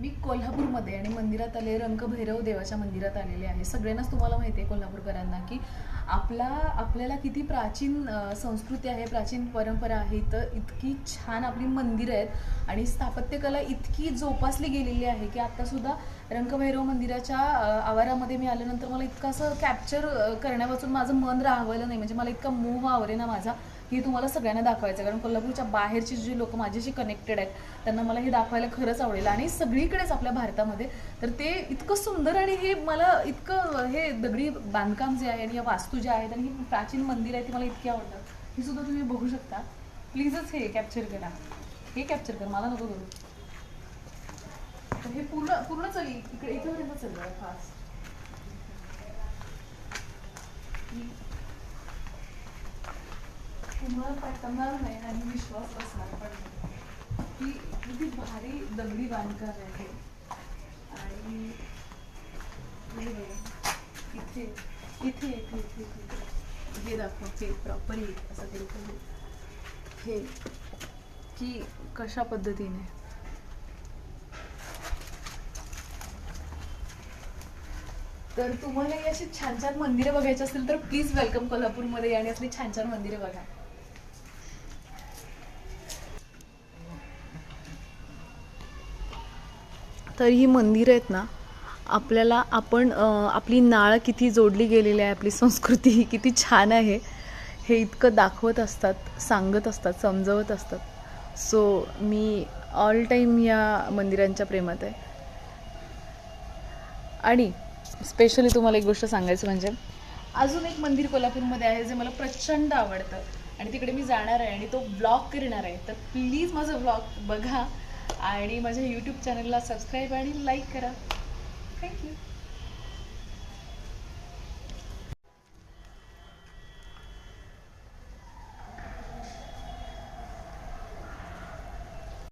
मी कोल्हापूरमध्ये आणि मंदिरात आले रंगभैरव देवाच्या मंदिरात आलेले आहे. सगळ्यांनाच तुम्हाला माहिती आहे कोल्हापूरकरांना की आपला आपल्याला किती प्राचीन संस्कृती आहे प्राचीन परंपरा आहे. तर इतकी छान आपली मंदिरं आहेत आणि स्थापत्यकला इतकी जोपासली गेलेली आहे की आत्तासुद्धा रंगभैरव मंदिराच्या आवारामध्ये मी आल्यानंतर मला इतकं असं कॅप्चर करण्यापासून माझं मन राहवलं नाही. म्हणजे मला इतका मोह आवरे ना माझा. ही तुम्हाला सगळ्यांना दाखवायचं कारण कोल्हापूरच्या बाहेरची जी लोक माझ्याशी कनेक्टेड आहेत त्यांना मला हे दाखवायला खरंच आवडेल. आणि सगळीकडेच आपल्या भारतामध्ये तर ते इतकं सुंदर आणि हे मला इतकं हे दगडी बांधकाम जे आहे आणि या वास्तू ज्या आहेत आणि ही प्राचीन मंदिर आहे ती मला इतकी आवडतात. ही सुद्धा तुम्ही बघू शकता. प्लीजच हे कॅप्चर करा. हे कॅप्चर कर. मला नको करू. तर हे पूर्ण पूर्ण चल इकडे इथं चाललं फास्ट तुम्हाला पटणार नाही आणि विश्वास बसणार पण की किती भारी दगडी बांधकाम आहे. आणि इथे इथे इथे इथे इथे. हे दाखव हे प्रॉपर असं ते हे की कशा पद्धतीने? तर तुम्हाला अशी छान छान मंदिरं बघायची असतील तर प्लीज वेलकम कोल्हापूरमध्ये आणि असली छान छान मंदिरं बघा. तर ही मंदिरं आहेत ना आपल्याला आपण आपली नाळ किती जोडली गेलेली आहे आपली संस्कृती ही किती छान आहे हे इतकं दाखवत असतात सांगत असतात समजवत असतात. सो मी ऑल टाईम या मंदिरांच्या प्रेमात आहे. आणि स्पेशली तुम्हाला एक गोष्ट सांगायचं म्हणजे अजून एक मंदिर कोल्हापूरमध्ये आहे जे मला प्रचंड आवडतं. आणि तिकडे मी जाणार आहे आणि तो ब्लॉग करणार आहे. तर प्लीज माझं ब्लॉग बघा. आणि माझ्या यूट्यूब चॅनलला सबस्क्राईब आणि लाईक करा. थँक्यू